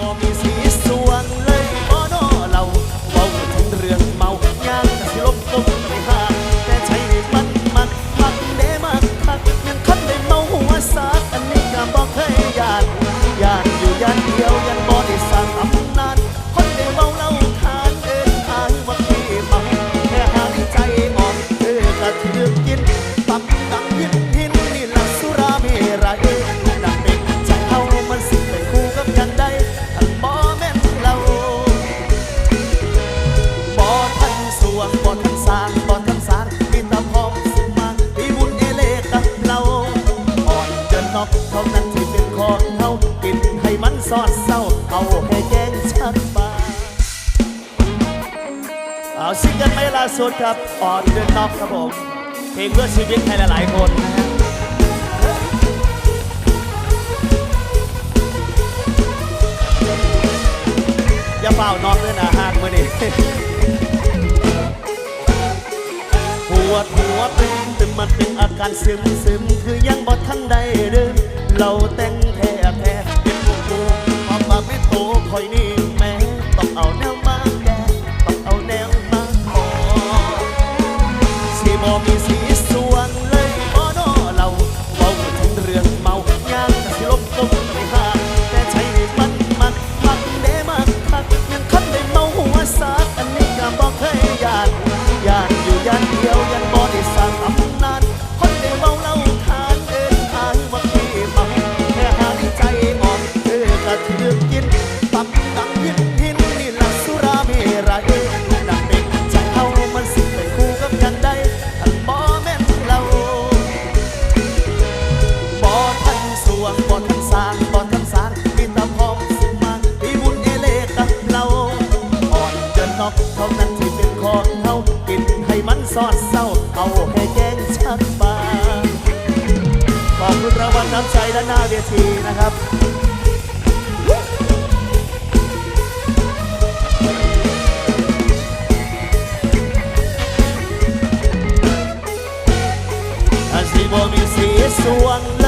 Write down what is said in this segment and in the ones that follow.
obviously อกเท่านั้นที่เป็นของเฮากินให้มันสอดเศร้าเอาให้แกงชักบาเอาซิงกันไหมล่าสุดครับออนเดอะท็อปครับผมเพลงเพื่อชีวิตให้หลายๆคนอย่าเป่านอกด้วยนะฮากมือนี่หัวหัวเป็น มันเป็นอาการซึมซึมคือยังบอดทันใดเดิมเราแต่งแท้แท้เป็นโอ้โหความบาปไม่โตคอยนี่ ท่านั้นที่เป็นของเฮากินให้มันสอดเศร้าเอาให้แกงชักบาขอบคุณระวัลน้ำใจด้านหน้าเวทีนะครับบ่มีสีสวง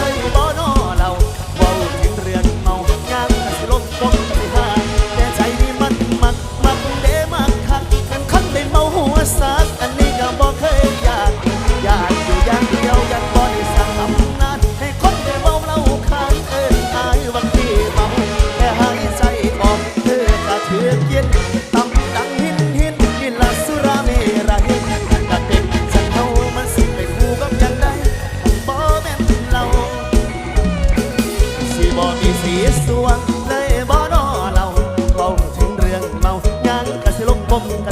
สีสวงเลยบ่นอเราเบาถึงเรื่องเมายังกะสิลบปมก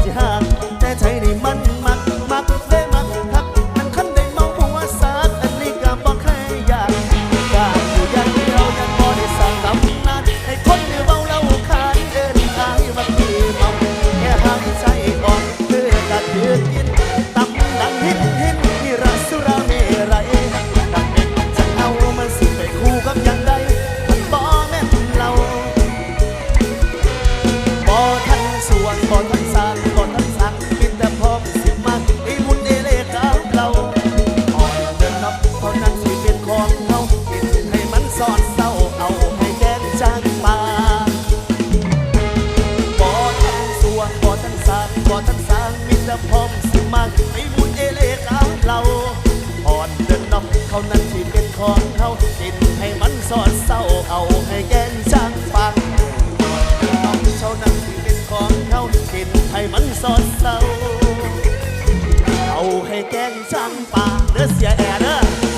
และพร้อมสมัครไปมุนเอเลกาเราอ่อนเดินนอกเขานั้นที่เป็นของเขาติดให้มันสอดเศร้าเอาให้แกนช่างฟังอ่อนเดินนอกเขานั้นที่เป็นของเขาติดให้มันสอดเศร้าเอาให้แกนช่างฟังเด้อเสียแอเด้อ